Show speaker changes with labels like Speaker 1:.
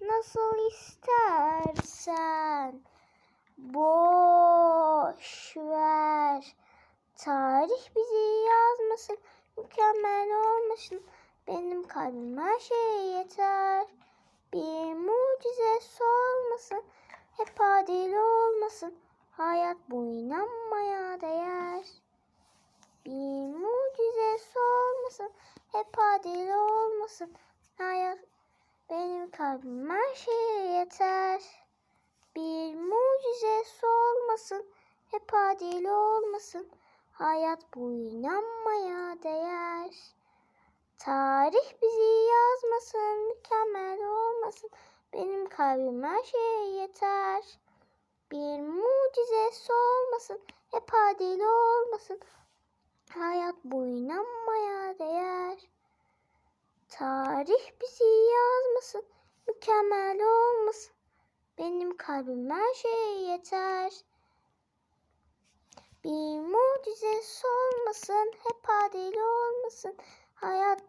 Speaker 1: Nasıl istersen. Boş ver. Tarih bizi yazmasın. Mükemmel olmasın. Benim kalbim her şeye yeter. Bir mucize olmasın. Hep adil olmasın. Hayat bu inanmaya değer. Bir mucize olmasın. Hep adil olmasın. Hayat her şeye yeter. Bir mucize olmasın. Hep adil olmasın. Hayat bu inanmaya değer. Tarih bizi yazmasın, mükemmel olmasın. Benim kalbim her şeye yeter. Bir mucize olmasın, hep adil olmasın. Hayat bu inanmaya değer. Tarih bizi yazmasın, mükemmel olmasın. Benim kalbim her şeye yeter. Bir mucize olmasın, hep adil olmasın. Hayat.